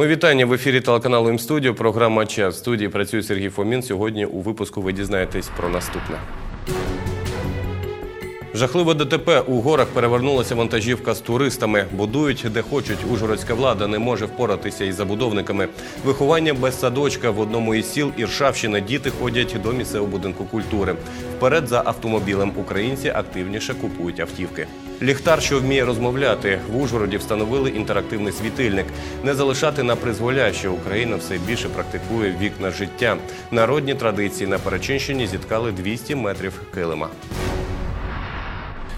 Ми вітання в ефірі телеканалу М-студіо. Програма Час. В студії працює Сергій Фомін. Сьогодні у випуску ви дізнаєтесь про наступне. Жахливе ДТП у горах перевернулася вантажівка з туристами. Будують де хочуть. Ужгородська влада не може впоратися із забудовниками. Виховання без садочка в одному із сіл Іршавщини діти ходять до місцевого будинку культури. Вперед за автомобілем українці активніше купують автівки. Ліхтар, що вміє розмовляти, в Ужгороді встановили інтерактивний світильник. Не залишати на призволяще Україна все більше практикує вікна життя. Народні традиції на Перечинщині зіткали 200 метрів килима.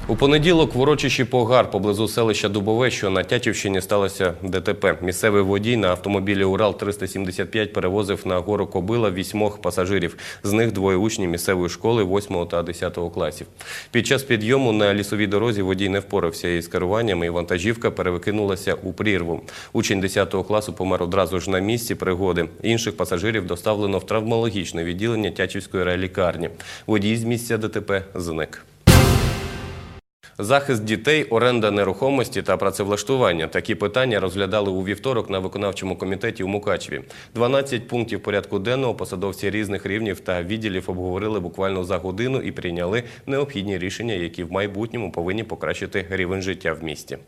У понеділок в урочищі Погар поблизу селища Дубове, що на Тячівщині сталося ДТП. Місцевий водій на автомобілі Урал-375 перевозив на гору Кобила вісьмох пасажирів. З них двоє учнів місцевої школи 8 та 10 класів. Під час підйому на лісовій дорозі водій не впорався із керуванням і вантажівка перевикинулася у прірву. Учень 10 класу помер одразу ж на місці пригоди. Інших пасажирів доставлено в травмологічне відділення Тячівської райлікарні. Водій з місця ДТП зник. Захист дітей, оренда нерухомості та працевлаштування. Такі питання розглядали у вівторок на виконавчому комітеті у Мукачеві. 12 пунктів порядку денного посадовці різних рівнів та відділів обговорили буквально за годину і прийняли необхідні рішення, які в майбутньому повинні покращити рівень життя в місті.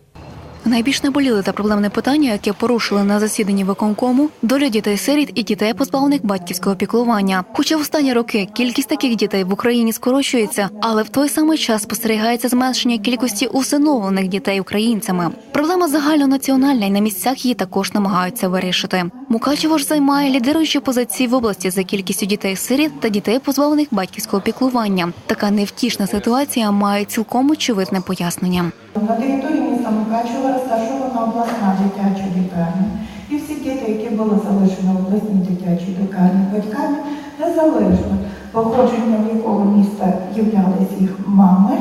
Найбільш наболіли та проблемне питання, яке порушили на засіданні виконкому, доля дітей-сиріт і дітей, позбавлених батьківського піклування. Хоча в останні роки кількість таких дітей в Україні скорочується, але в той самий час спостерігається зменшення кількості усиновлених дітей українцями. Проблема загальнонаціональна і на місцях її також намагаються вирішити. Мукачево ж займає лідируючі позиції в області за кількістю дітей-сиріт та дітей, позбавлених батьківського піклування. Така невтішна ситуація має цілком очевидне пояснення. На території міста Мукачева розташована обласна дитяча лікарня. І всі діти, які були залишені в обласній дитячій лікарні батьками, незалежно походження в якого міста являлись їх мами,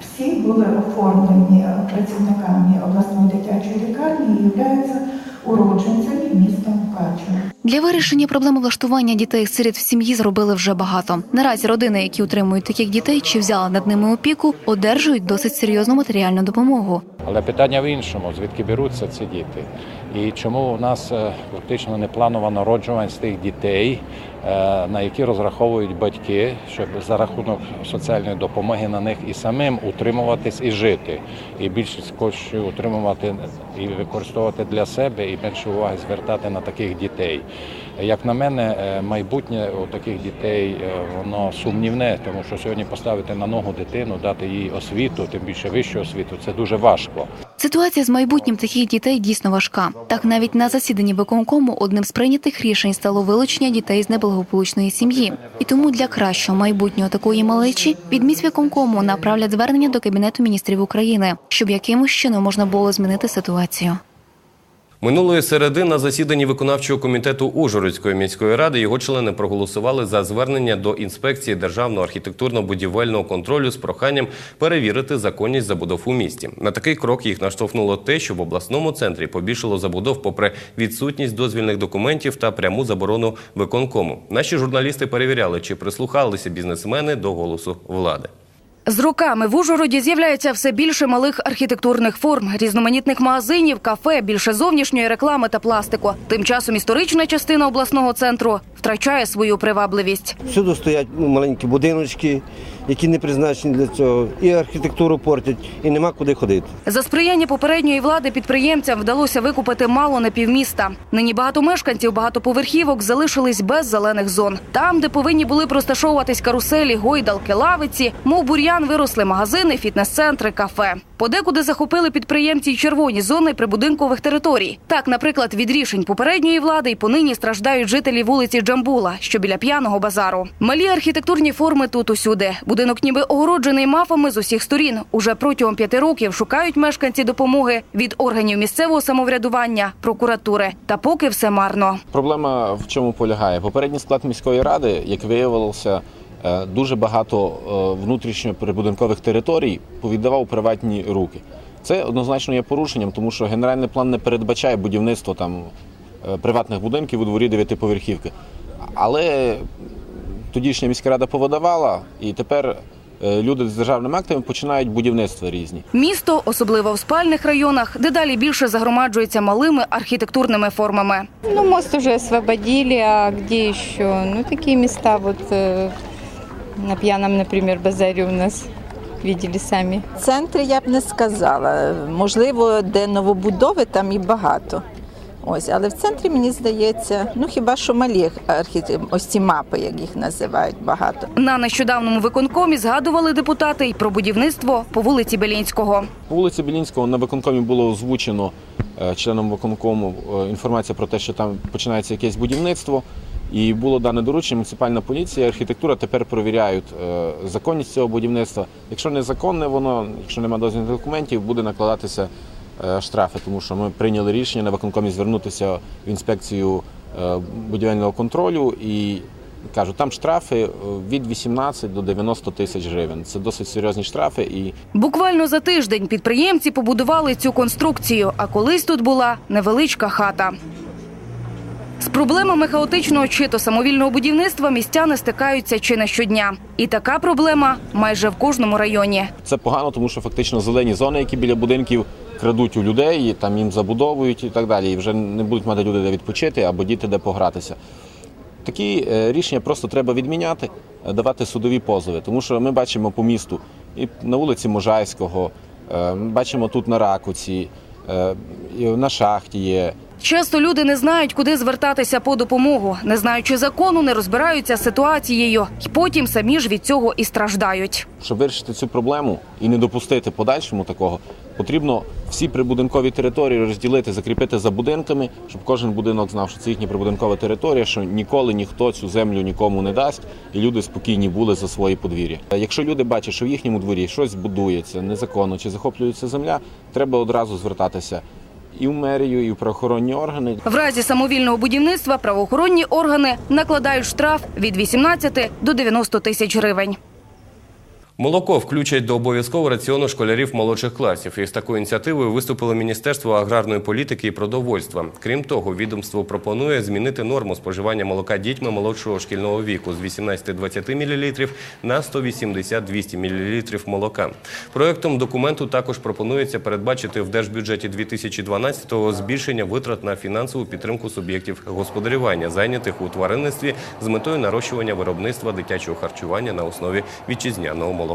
всі були оформлені працівниками обласної дитячої лікарні і являються уродженцями міста Мукачева. Для вирішення проблеми влаштування дітей сиріт в сім'ї зробили вже багато. Наразі родини, які утримують таких дітей чи взяли над ними опіку, одержують досить серйозну матеріальну допомогу. Але питання в іншому: звідки беруться ці діти, і чому у нас е, фактично не планова народжуваність тих дітей, е, на які розраховують батьки, щоб за рахунок соціальної допомоги на них і самим утримуватись і жити, і більшість коштів утримувати і використовувати для себе, і менше уваги звертати на таких дітей. Як на мене, е, майбутнє у таких дітей е, воно сумнівне, тому що сьогодні поставити на ногу дитину, дати їй освіту, тим більше вищу освіту, це дуже важко. Ситуація з майбутнім таких дітей дійсно важка. Так навіть на засіданні виконкому одним з прийнятих рішень стало вилучення дітей з неблагополучної сім'ї. І тому для кращого майбутнього такої малечі від міськ виконкому направлять звернення до кабінету міністрів України, щоб якимось чином можна було змінити ситуацію. Минулої середи на засіданні виконавчого комітету Ужгородської міської ради його члени проголосували за звернення до інспекції державного архітектурно-будівельного контролю з проханням перевірити законність забудов у місті. На такий крок їх наштовхнуло те, що в обласному центрі побільшало забудов, попри відсутність дозвільних документів та пряму заборону виконкому. Наші журналісти перевіряли, чи прислухалися бізнесмени до голосу влади. З роками в Ужгороді з'являється все більше малих архітектурних форм, різноманітних магазинів, кафе, більше зовнішньої реклами та пластику. Тим часом історична частина обласного центру втрачає свою привабливість. Всюди стоять ну, маленькі будиночки, які не призначені для цього. І архітектуру портять, і нема куди ходити. За сприяння попередньої влади підприємцям вдалося викупити мало на півміста. Нині багато мешканців багатоповерхівок залишились без зелених зон. Там, де повинні були розташовуватись каруселі, гойдалки, лавиці, мов бур'ян виросли магазини, фітнес-центри, кафе. Подекуди захопили підприємці й червоні зони прибудинкових територій. Так, наприклад, від рішень попередньої влади й понині страждають жителі вулиці Джамбула, що біля п'яного базару. Малі архітектурні форми тут усюди. Будинок ніби огороджений мафами з усіх сторін. Уже протягом п'яти років шукають мешканці допомоги від органів місцевого самоврядування, прокуратури. Та поки все марно. Проблема в чому полягає? Попередній склад міської ради, як виявилося, дуже багато е, внутрішньоприбудинкових територій повіддавав у приватні руки. Це однозначно є порушенням, тому що генеральний план не передбачає будівництво там е, приватних будинків у дворі дев'ятиповерхівки. Але тодішня міська рада повидавала, і тепер е, люди з державними актами починають будівництва різні. Місто, особливо в спальних районах, дедалі більше загромаджується малими архітектурними формами. Ну, мост уже освободили, а где еще? Ну, такие места вот э, на пьяном, например, базаре у нас видели сами. В центрі я б не сказала. Можливо, де новобудови, там і багато. Ось, але в центрі мені здається, ну хіба що малі архіте... ось ці мапи, як їх називають, багато. На нещодавному виконкомі згадували депутати й про будівництво по вулиці Белінського. По вулиці Білінського на виконкомі було озвучено е, членом виконкому е, інформація про те, що там починається якесь будівництво. І було дане доручення, муніципальна поліція, архітектура тепер перевіряють е, законність цього будівництва. Якщо незаконне воно, якщо немає дозвільних документів, буде накладатися е, штрафи, тому що ми прийняли рішення на виконкомі звернутися в інспекцію е, будівельного контролю і кажу, там штрафи від 18 до 90 тисяч гривень. Це досить серйозні штрафи і Буквально за тиждень підприємці побудували цю конструкцію, а колись тут була невеличка хата. Проблемами хаотичного чи то самовільного будівництва містяни стикаються чи не щодня. І така проблема майже в кожному районі. Це погано, тому що фактично зелені зони, які біля будинків крадуть у людей, там їм забудовують і так далі. І вже не будуть мати люди де відпочити або діти де погратися. Такі е, рішення просто треба відміняти, е, давати судові позови, тому що ми бачимо по місту і на вулиці Можайського, е, бачимо тут на Ракуці, і на шахті є. Часто люди не знають, куди звертатися по допомогу, не знаючи закону, не розбираються з ситуацією, і потім самі ж від цього і страждають. Щоб вирішити цю проблему і не допустити подальшому такого, потрібно всі прибудинкові території розділити, закріпити за будинками, щоб кожен будинок знав, що це їхня прибудинкова територія, що ніколи ніхто цю землю нікому не дасть, і люди спокійні були за свої подвір'я. Якщо люди бачать, що в їхньому дворі щось будується незаконно чи захоплюється земля, треба одразу звертатися і в мерію, і в правоохоронні органи. В разі самовільного будівництва правоохоронні органи накладають штраф від 18 до 90 тисяч гривень. Молоко включать до обов'язкового раціону школярів молодших класів. Із такою ініціативою виступило Міністерство аграрної політики і продовольства. Крім того, відомство пропонує змінити норму споживання молока дітьми молодшого шкільного віку з 18-20 мл на 180-200 мл молока. Проектом документу також пропонується передбачити в держбюджеті 2012-го збільшення витрат на фінансову підтримку суб'єктів господарювання, зайнятих у тваринництві з метою нарощування виробництва дитячого харчування на основі вітчизняного молока.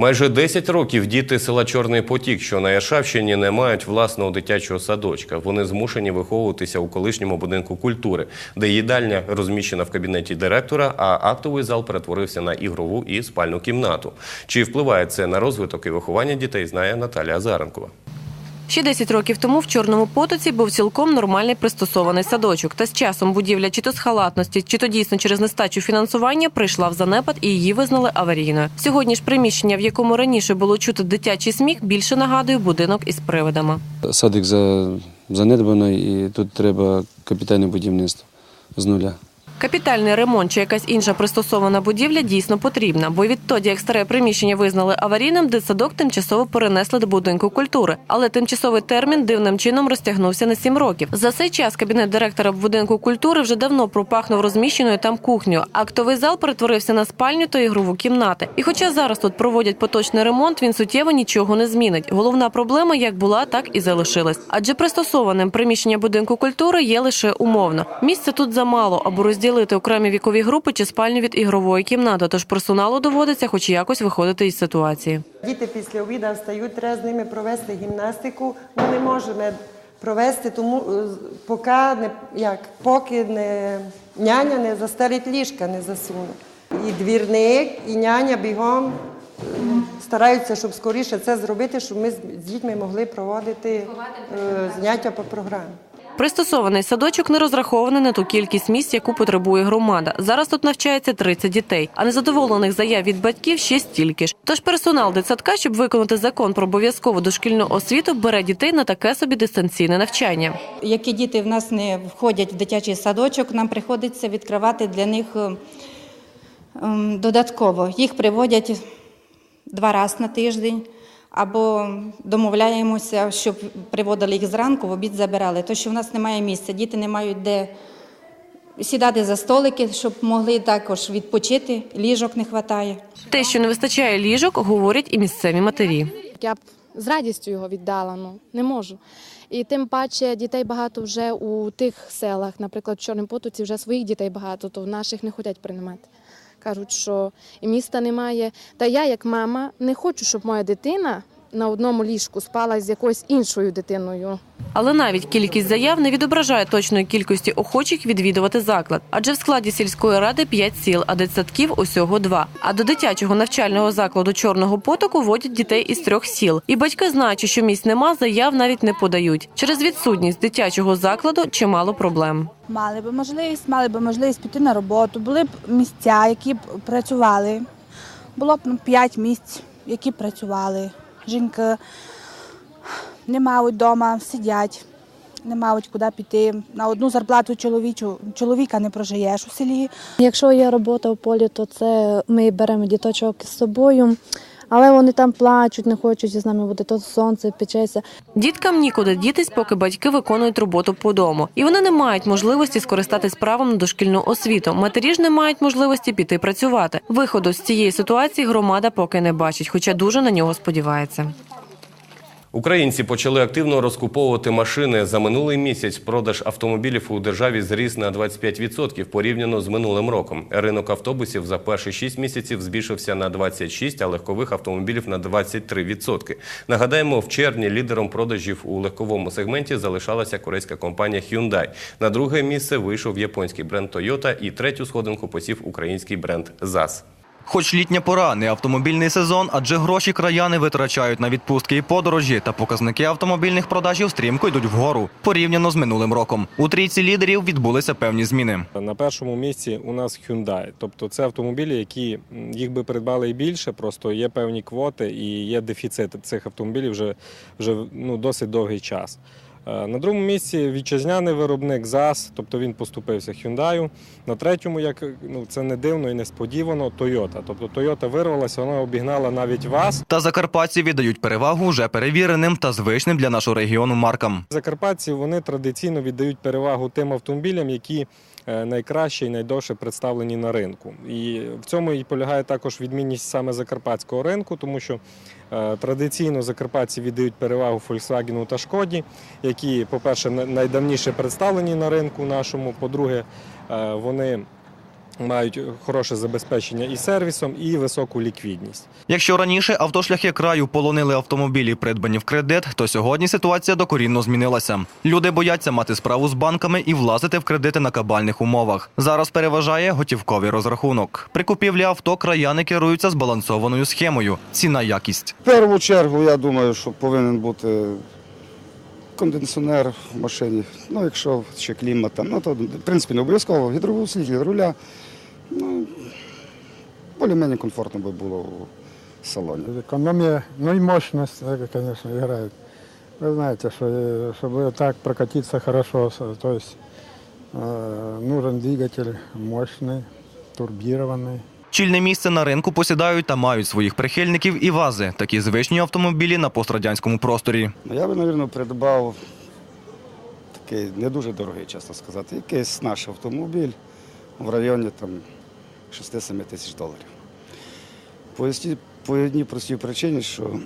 Майже 10 років діти села Чорний Потік, що на Яшавщині, не мають власного дитячого садочка. Вони змушені виховуватися у колишньому будинку культури, де їдальня розміщена в кабінеті директора, а актовий зал перетворився на ігрову і спальну кімнату. Чи впливає це на розвиток і виховання дітей, знає Наталія Азаренкова. Ще 10 років тому в Чорному потоці був цілком нормальний пристосований садочок. Та з часом будівля чи то з халатності, чи то дійсно через нестачу фінансування прийшла в занепад і її визнали аварійною. Сьогодні ж приміщення, в якому раніше було чути дитячий сміх, більше нагадує будинок із привидами. Садик за, занедбаний і тут треба капітальне будівництво з нуля. Капітальний ремонт чи якась інша пристосована будівля дійсно потрібна, бо відтоді, як старе приміщення визнали аварійним, дитсадок тимчасово перенесли до будинку культури. Але тимчасовий термін дивним чином розтягнувся на сім років. За цей час кабінет директора будинку культури вже давно пропахнув розміщеною там кухнею. Актовий зал перетворився на спальню та ігрову кімнати. І хоча зараз тут проводять поточний ремонт, він суттєво нічого не змінить. Головна проблема як була, так і залишилась. Адже пристосованим приміщення будинку культури є лише умовно. Місця тут замало, аби розділити окремі вікові групи чи спальню від ігрової кімнати. Тож персоналу доводиться хоч якось виходити із ситуації. Діти після обіду встають, треба з ними провести гімнастику. Ми не можемо провести, тому е, поки не як поки не няня не застелить ліжка, не засуне. І двірник, і няня бігом е, стараються, щоб скоріше це зробити, щоб ми з з дітьми могли проводити е, заняття по програмі. Пристосований садочок не розрахований на ту кількість місць, яку потребує громада. Зараз тут навчається 30 дітей, а незадоволених заяв від батьків ще стільки ж. Тож персонал дитсадка, щоб виконати закон про обов'язкову дошкільну освіту, бере дітей на таке собі дистанційне навчання. Які діти в нас не входять в дитячий садочок, нам приходиться відкривати для них е, ем, додатково. Їх приводять два рази на тиждень. Або домовляємося, щоб приводили їх зранку, в обід забирали. То, що в нас немає місця, діти не мають де сідати за столики, щоб могли також відпочити, ліжок не вистачає. Те, що не вистачає ліжок, говорять і місцеві матері. Я б з радістю його віддала, ну не можу. І тим паче дітей багато вже у тих селах, наприклад, в Чорному Потоці вже своїх дітей багато, то в наших не хочуть приймати. Кажуть, що і міста немає. Та я, як мама, не хочу, щоб моя дитина на одному ліжку спала з якоюсь іншою дитиною. Але навіть кількість заяв не відображає точної кількості охочих відвідувати заклад, адже в складі сільської ради 5 сіл, а дитсадків усього два. А до дитячого навчального закладу чорного потоку водять дітей із трьох сіл. І батьки, знаючи, що місць нема, заяв навіть не подають. Через відсутність дитячого закладу чимало проблем. Мали б можливість, мали б можливість піти на роботу, були б місця, які б працювали. Було б ну, 5 місць, які б працювали. Жінки не мають вдома, сидять, не мають куди піти. На одну зарплату чоловічу, чоловіка не прожиєш у селі. Якщо є робота в полі, то це ми беремо діточок з собою, але вони там плачуть, не хочуть з нами бути, то сонце печеться. Діткам нікуди дітись, поки батьки виконують роботу по дому. І вони не мають можливості скористатись правом на дошкільну освіту. Матері ж не мають можливості піти працювати. Виходу з цієї ситуації громада поки не бачить, хоча дуже на нього сподівається. Українці почали активно розкуповувати машини. За минулий місяць продаж автомобілів у державі зріс на 25% порівняно з минулим роком. Ринок автобусів за перші 6 місяців збільшився на 26%, а легкових автомобілів на 23%. Нагадаємо, в червні лідером продажів у легковому сегменті залишалася корейська компанія Hyundai. На друге місце вийшов японський бренд Toyota і третю сходинку посів український бренд ЗАЗ. Хоч літня пора, не автомобільний сезон, адже гроші краяни витрачають на відпустки і подорожі, та показники автомобільних продажів стрімко йдуть вгору порівняно з минулим роком. У трійці лідерів відбулися певні зміни. На першому місці у нас Hyundai. Тобто це автомобілі, які їх би придбали і більше, просто є певні квоти і є дефіцит цих автомобілів вже, вже ну, досить довгий час. Е, На другому місці вітчизняний виробник ЗАЗ, тобто він поступився Hyundai. На третьому, як ну це не дивно і несподівано, Toyota. Тобто Toyota вирвалася, вона обігнала навіть вас. Та закарпатці віддають перевагу вже перевіреним та звичним для нашого регіону маркам. Закарпатці вони традиційно віддають перевагу тим автомобілям, які е, найкраще і найдовше представлені на ринку. І в цьому і полягає також відмінність саме закарпатського ринку, тому що традиційно закарпатці віддають перевагу Фольксвагену та Шкоді, які, по-перше, на- найдавніше представлені на ринку нашому. По-друге, е, вони мають хороше забезпечення і сервісом, і високу ліквідність. Якщо раніше автошляхи краю полонили автомобілі, придбані в кредит, то сьогодні ситуація докорінно змінилася. Люди бояться мати справу з банками і влазити в кредити на кабальних умовах. Зараз переважає готівковий розрахунок. При купівлі авто краяни керуються збалансованою схемою ціна якість. В першу чергу, я думаю, що повинен бути кондиціонер в машині. Ну, якщо ще клімат, там, ну то в принципі не обов'язково гідроусилитель руля. Ну, більш-менш комфортно би було в салоні. Экономия, ну и мощность, это, конечно, играет. Вы знаете, что э, чтобы так прокатиться хорошо, с- то есть э, нужен двигатель мощный, турбированный. Чільне місце на ринку посідають та мають своїх прихильників і вази, такі звичні автомобілі на пострадянському просторі. Ну, Я би, мабуть, придбав такий не дуже дорогий, чесно сказати, якийсь наш автомобіль в районі там 6-7 тисяч доларів. По одній- простій причині, що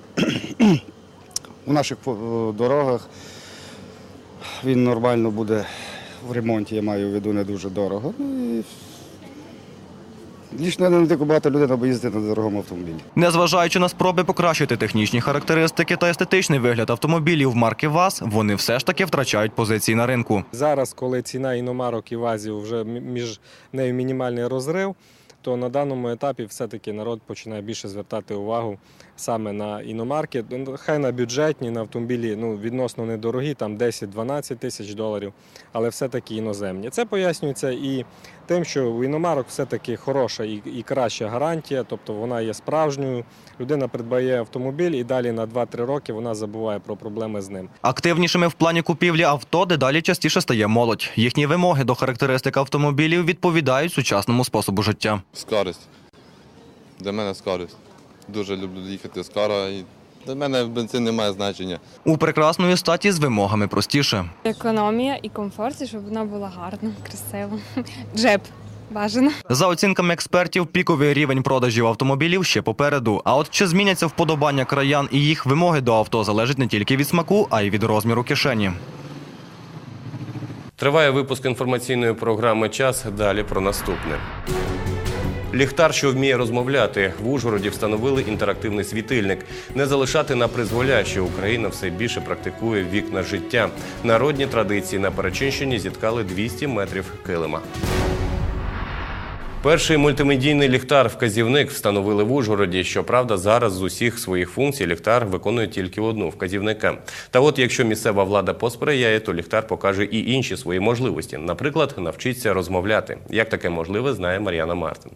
у наших дорогах він нормально буде в ремонті, я маю в виду не дуже дорого. Ну, і Лічно не таку багато людей треба їздити на дорогому автомобілі. Незважаючи на спроби покращити технічні характеристики та естетичний вигляд автомобілів марки ВАЗ, вони все ж таки втрачають позиції на ринку. Зараз, коли ціна іномарок і вазів вже між нею мінімальний розрив, то на даному етапі все-таки народ починає більше звертати увагу саме на іномарки. Ну, Хай на бюджетні, на автомобілі ну, відносно недорогі, там 10-12 тисяч доларів, але все-таки іноземні. Це пояснюється і тим, що у іномарок все-таки хороша і, і краща гарантія, тобто вона є справжньою. Людина придбає автомобіль і далі на 2-3 роки вона забуває про проблеми з ним. Активнішими в плані купівлі авто дедалі частіше стає молодь. Їхні вимоги до характеристик автомобілів відповідають сучасному способу життя. Скорость. Для мене скорость. Дуже люблю їхати з кара і Для мене бензин не має значення. У прекрасної статі з вимогами простіше. Економія і комфорт, і щоб вона була гарна, красива. Джеб бажано. За оцінками експертів, піковий рівень продажів автомобілів ще попереду. А от чи зміняться вподобання краян і їх вимоги до авто залежить не тільки від смаку, а й від розміру кишені. Триває випуск інформаційної програми Час. Далі про наступне. Ліхтар, що вміє розмовляти, в Ужгороді встановили інтерактивний світильник. Не залишати на призволяще Україна все більше практикує вікна життя. Народні традиції на Перечинщині зіткали 200 метрів килима. Перший мультимедійний ліхтар-вказівник встановили в Ужгороді. Щоправда, зараз з усіх своїх функцій ліхтар виконує тільки одну вказівника. Та от якщо місцева влада посприяє, то ліхтар покаже і інші свої можливості. Наприклад, навчиться розмовляти. Як таке можливе, знає Мар'яна Мартин.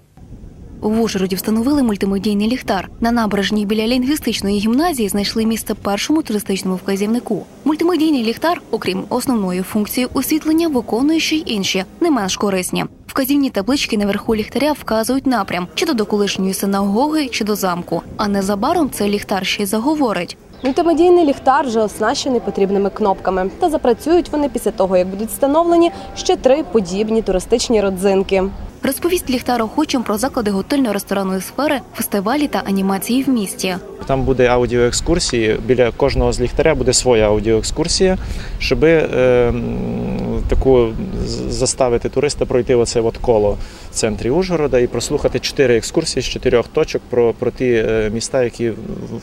В Ужгороді встановили мультимедійний ліхтар. На набережній біля лінгвістичної гімназії знайшли місце першому туристичному вказівнику. Мультимедійний ліхтар, окрім основної функції освітлення, виконує ще й інші, не менш корисні. Вказівні таблички наверху ліхтаря вказують напрям чи то до колишньої синагоги, чи до замку. А незабаром цей ліхтар ще й заговорить. Мультимедійний ліхтар вже оснащений потрібними кнопками. Та запрацюють вони після того, як будуть встановлені ще три подібні туристичні родзинки. Розповість ліхтар охочим про заклади готельно-ресторанної сфери, фестивалі та анімації в місті. Там буде аудіоекскурсії. Біля кожного з ліхтаря буде своя аудіоекскурсія, щоб е, таку заставити туриста пройти оце от коло в центрі Ужгорода і прослухати чотири екскурсії з чотирьох точок про, про ті е, міста, які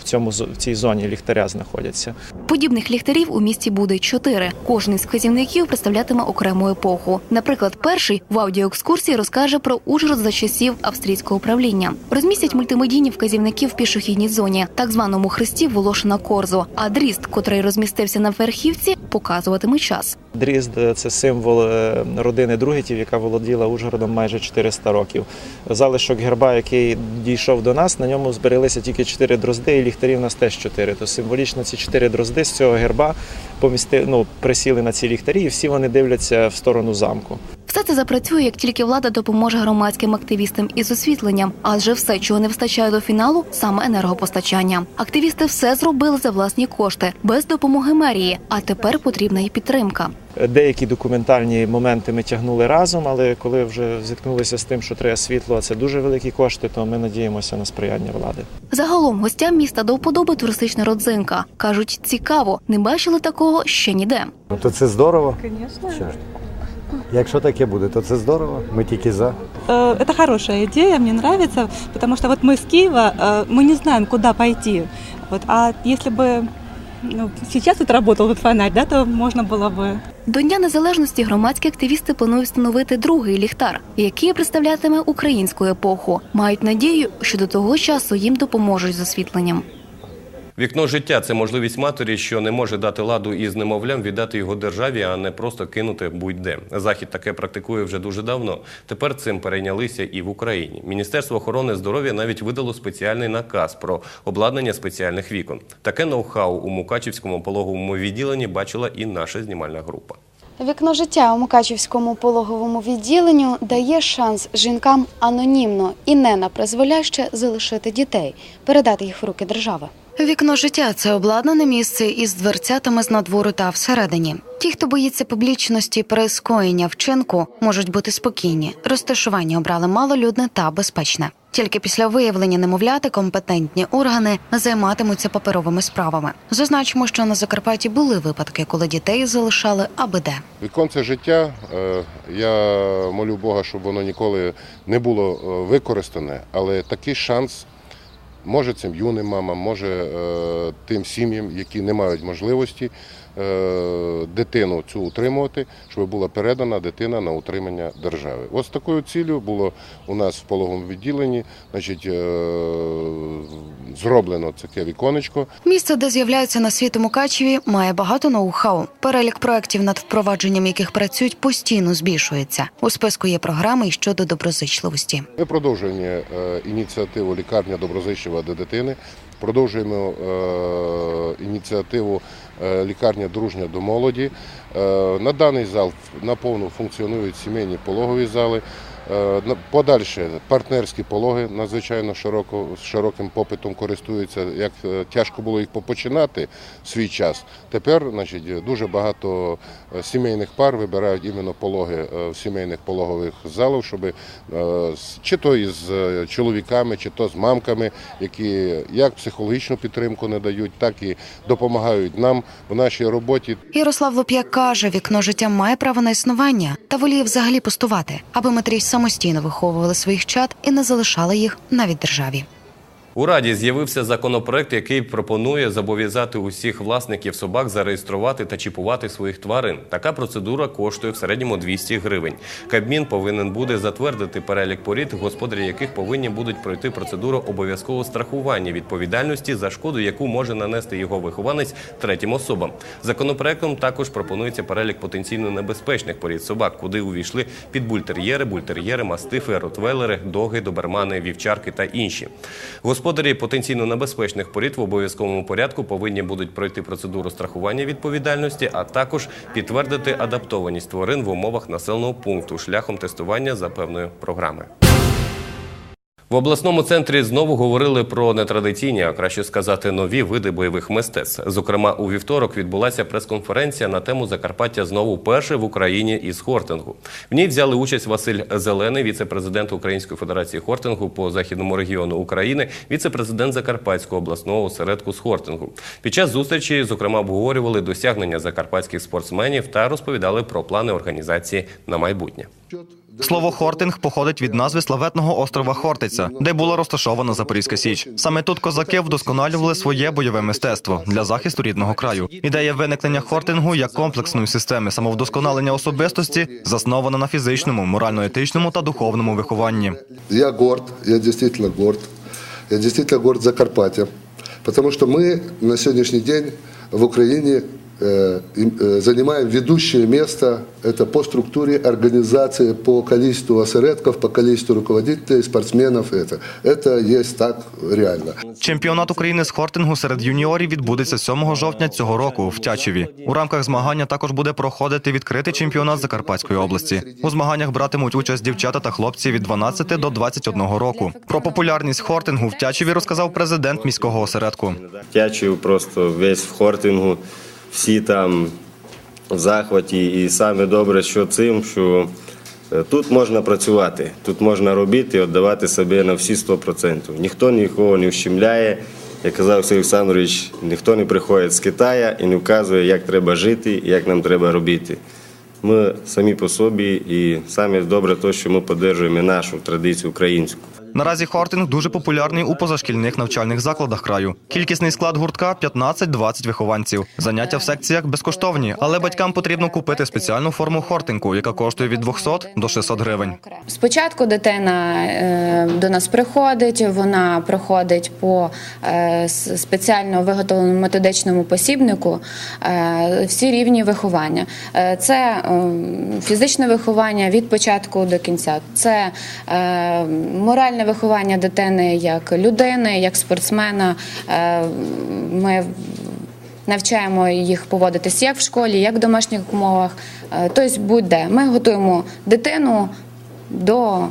в цьому в цій зоні ліхтаря знаходяться. Подібних ліхтарів у місті буде чотири. Кожен з вказівників представлятиме окрему епоху. Наприклад, перший в аудіоекскурсії розкаже про Ужгород за часів австрійського правління. Розмістять мультимедійні вказівники в пішохідній зоні, так званому хресті Волошина Корзу. А дріст, котрий розмістився на верхівці, показуватиме час. Дрізд е, це символ е, родини Другітів, яка володіла Ужгородом майже 400 років. Залишок герба, який дійшов до нас, на ньому збереглися тільки чотири дрозди, і ліхтарів у нас теж чотири. То символічно ці чотири дрозди з цього герба помісти, ну, присіли на ці ліхтарі, і всі вони дивляться в сторону замку. Все це запрацює, як тільки влада допоможе громадським активістам із освітленням, адже все, чого не вистачає до фіналу, саме енергопостачання. Активісти все зробили за власні кошти, без допомоги мерії. А тепер потрібна і підтримка. Деякі документальні моменти ми тягнули разом, але коли вже зіткнулися з тим, що треба світло, а це дуже великі кошти, то ми надіємося на сприяння влади. Загалом гостям міста до вподоби туристична родзинка. кажуть, цікаво, не бачили такого ще ніде. Ну, то це здорово. Звісно. Що ж, Якщо таке буде, то це здорово. Ми тільки за. Э, Это хорошая идея, мне нравится, потому что вот мы с Киева, э, мы не знаем, куда пойти. Вот, а если бы ну, сейчас вот работал вот фонарь, да, то можно было бы До Дня Незалежності громадські активісти планують встановити другий ліхтар, який представлятиме українську епоху. Мають надію, що до того часу їм допоможуть з освітленням. Вікно життя це можливість матері, що не може дати ладу із немовлям, віддати його державі, а не просто кинути будь-де. Захід таке практикує вже дуже давно. Тепер цим перейнялися і в Україні. Міністерство охорони здоров'я навіть видало спеціальний наказ про обладнання спеціальних вікон. Таке ноу-хау у Мукачівському пологовому відділенні бачила і наша знімальна група. Вікно життя у Мукачівському пологовому відділенню дає шанс жінкам анонімно і не на призволяще залишити дітей, передати їх в руки держави. Вікно життя це обладнане місце із дверцятами з надвору та всередині. Ті, хто боїться публічності при скоєння вчинку, можуть бути спокійні. Розташування обрали малолюдне та безпечне. Тільки після виявлення немовляти компетентні органи займатимуться паперовими справами. Зазначимо, що на Закарпатті були випадки, коли дітей залишали аби де. Віконце життя. е, Я молю Бога, щоб воно ніколи не було е, використане, але такий шанс може цим юним мамам, може е, тим сім'ям, які не мають можливості дитину цю утримувати, щоб була передана дитина на утримання держави. Ось такою цілею було у нас в пологовому відділенні, значить, е, зроблено таке віконечко. Місце, де з'являються на світ у Мукачеві, має багато ноу-хау. Перелік проєктів, над впровадженням яких працюють, постійно збільшується. У списку є програми щодо доброзичливості. Ми продовжуємо е, ініціативу лікарня доброзичива до дитини. Продовжуємо е, ініціативу е, лікарня дружня до молоді. Е, На даний зал наповну функціонують сімейні пологові зали. Е, на- Подальше партнерські пологи надзвичайно широко, широким попитом користуються. Як е, тяжко було їх починати в свій час. Тепер значить, дуже багато е, сімейних пар вибирають іменно пологи в сімейних пологових залах, щоб чи то із чоловіками, чи то з мамками, які як психологічну підтримку надають, так і допомагають нам в нашій роботі. Ярослав Лоп'як каже, вікно життя має право на існування та воліє взагалі пустувати, аби матері самостійно виховували своїх чад і не залишали їх навіть державі. У Раді з'явився законопроект, який пропонує зобов'язати усіх власників собак зареєструвати та чіпувати своїх тварин. Така процедура коштує в середньому 200 гривень. Кабмін повинен буде затвердити перелік порід, господарі яких повинні будуть пройти процедуру обов'язкового страхування відповідальності за шкоду, яку може нанести його вихованець третім особам. Законопроектом також пропонується перелік потенційно небезпечних порід собак, куди увійшли підбультер'єри, бультер'єри, мастифи, ротвейлери, доги, добермани, вівчарки та інші. Господарі потенційно небезпечних порід в обов'язковому порядку повинні будуть пройти процедуру страхування відповідальності, а також підтвердити адаптованість тварин в умовах населеного пункту шляхом тестування за певною програмою. В обласному центрі знову говорили про нетрадиційні, а краще сказати, нові види бойових мистецтв. Зокрема, у вівторок відбулася прес-конференція на тему Закарпаття знову перше в Україні із хортингу. В ній взяли участь Василь Зелений, віце-президент Української федерації хортингу по західному регіону України, віце-президент Закарпатського обласного осередку з хортингу. Під час зустрічі, зокрема, обговорювали досягнення закарпатських спортсменів та розповідали про плани організації на майбутнє. Слово хортинг походить від назви славетного острова Хортиця, де була розташована Запорізька Січ. Саме тут козаки вдосконалювали своє бойове мистецтво для захисту рідного краю. Ідея виникнення хортингу як комплексної системи самовдосконалення особистості заснована на фізичному, морально-етичному та духовному вихованні. Я горд, я действительно горд. Я действительно горд Закарпатья. Потому что мы на сегодняшний день в Украине э, им, э, занимаем ведущее место. Это по структуре организации, по количеству осередков, по количеству руководителей, спортсменов. Это, это есть так реально. Чемпіонат України з хортингу серед юніорів відбудеться 7 жовтня цього року в Тячеві. У рамках змагання також буде проходити відкритий чемпіонат Закарпатської області. У змаганнях братимуть участь дівчата та хлопці від 12 до 21 року. Про популярність хортингу в Тячеві розказав президент міського осередку. Тячів просто весь в хортингу, всі там в захваті. І саме добре, що цим, що е, тут можна працювати, тут можна робити віддавати себе на всі 100%. Ніхто нікого не ущемляє. Як казав Сергій Олександрович, ніхто не приходить з Китаю і не вказує, як треба жити і як нам треба робити. Ми самі по собі, і саме добре те, що ми підтримуємо нашу традицію українську. Наразі хортинг дуже популярний у позашкільних навчальних закладах краю. Кількісний склад гуртка 15-20 вихованців. Заняття в секціях безкоштовні, але батькам потрібно купити спеціальну форму хортингу, яка коштує від 200 до 600 гривень. Спочатку дитина е, до нас приходить, вона проходить по е, спеціально виготовленому методичному посібнику е, всі рівні виховання. Це фізичне виховання від початку до кінця, це е, моральне виховання дитини як людини, як спортсмена. Е, Ми навчаємо їх поводитись як в школі, як в домашніх умовах. Е, Тобто будь-де. Ми готуємо дитину до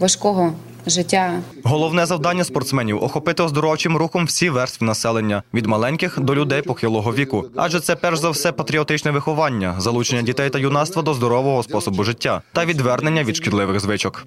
важкого життя. Головне завдання спортсменів охопити оздоровчим рухом всі верстви населення від маленьких до людей похилого віку. Адже це перш за все патріотичне виховання, залучення дітей та юнацтва до здорового способу життя та відвернення від шкідливих звичок.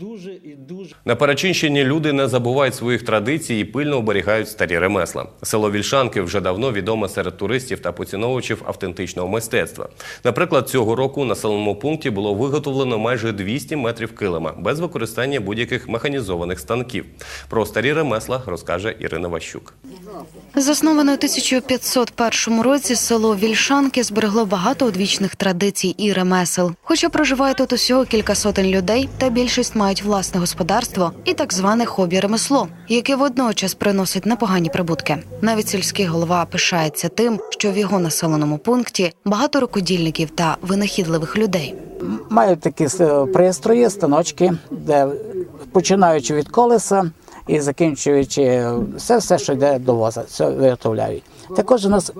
На Перечинщині люди не забувають своїх традицій і пильно оберігають старі ремесла. Село Вільшанки вже давно відоме серед туристів та поціновувачів автентичного мистецтва. Наприклад, цього року у населеному пункті було виготовлено майже 200 метрів килима без використання будь-яких механізованих станків. Про старі ремесла розкаже Ірина Ващук. Засноване у 1501 році село Вільшанки зберегло багато одвічних традицій і ремесел. Хоча проживає тут усього кілька сотень людей, та більшість мають власне господарство і так зване хобі-ремесло, яке водночас приносить непогані прибутки. Навіть сільський голова пишається тим, що в його населеному пункті багато рукодільників та винахідливих людей. Мають такі е, пристрої, станочки, де починаючи від колеса і закінчуючи все, все, що йде до воза, все виготовляють. Також у нас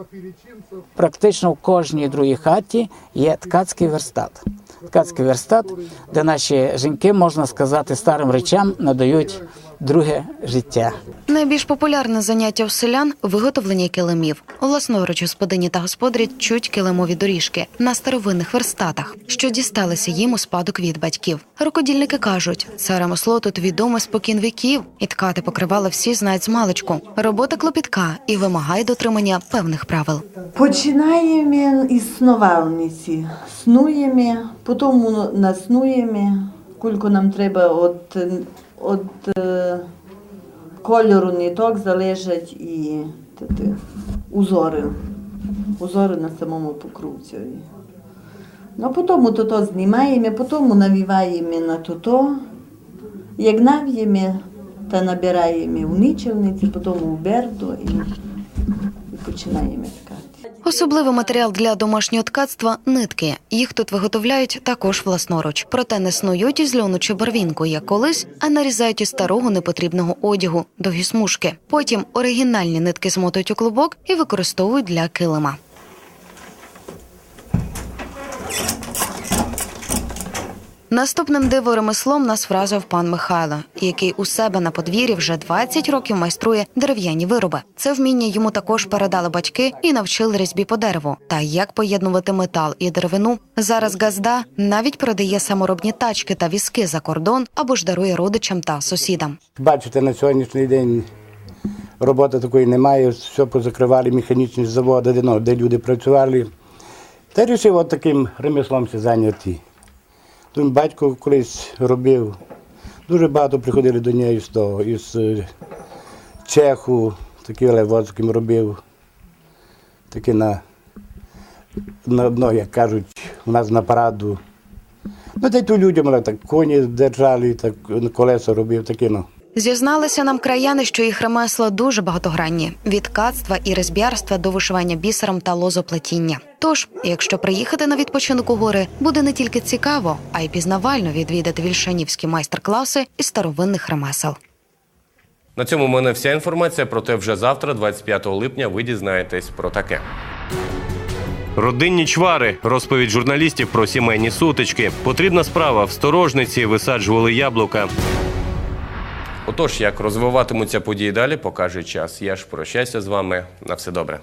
практично в кожній другій хаті є ткацький верстат. ткацький верстат, де наші жінки, можна сказати, старим речам надають друге життя. Найбільш популярне заняття у селян виготовлення килимів. Власноруч господині та господарі чуть килимові доріжки на старовинних верстатах, що дісталися їм у спадок від батьків. Рукодільники кажуть, це ремесло тут відоме спокін віків, і ткати покривали всі знають з маличку. Робота клопітка і вимагає дотримання певних правил. Починаємо із снувальниці. Снуємо, потім наснуємо, кілько нам треба від, від е, кольору ниток залежать і те, узори. Узори на самому покрутцеві. Ну, потім то, то знімаємо, потім навіваємо на то, як нав'ємо, та набираємо в ничівниці, потім у берду і, і починаємо ткати. Особливий матеріал для домашнього ткацтва нитки. Їх тут виготовляють також власноруч. Проте не снують із льону чи барвінку, як колись, а нарізають із старого непотрібного одягу довгі смужки. Потім оригінальні нитки змотують у клубок і використовують для килима. Наступним диворемеслом нас вразив пан Михайло, який у себе на подвір'ї вже 20 років майструє дерев'яні вироби. Це вміння йому також передали батьки і навчили різьбі по дереву. Та як поєднувати метал і деревину. Зараз газда навіть продає саморобні тачки та візки за кордон або ж дарує родичам та сусідам. Бачите, на сьогоднішній день роботи такої немає, все позакривали механічні заводи, де, ну, люди працювали. Та вирішив от таким ремеслом зайняти. Тому батько колись робив. Дуже багато приходили до нього із того, із е, Чеху, такі левоцьким робив. Такі на, на, ну, як кажуть, у нас на параду. Ну, та й то людям так коні держали, так колеса робив, такі, ну. Зізналися нам краяни, що їх ремесла дуже багатогранні від ткацтва і резбярства до вишивання бісером та лозоплетіння. Тож, якщо приїхати на відпочинок у гори, буде не тільки цікаво, а й пізнавально відвідати вільшанівські майстер-класи із старовинних ремесел. На цьому в мене вся інформація. Проте вже завтра, 25 липня, ви дізнаєтесь про таке. Родинні чвари, розповідь журналістів про сімейні сутички. Потрібна справа в сторожниці висаджували яблука. Отож, як розвиватимуться події далі, покаже час. Я ж прощаюся з вами. На все добре.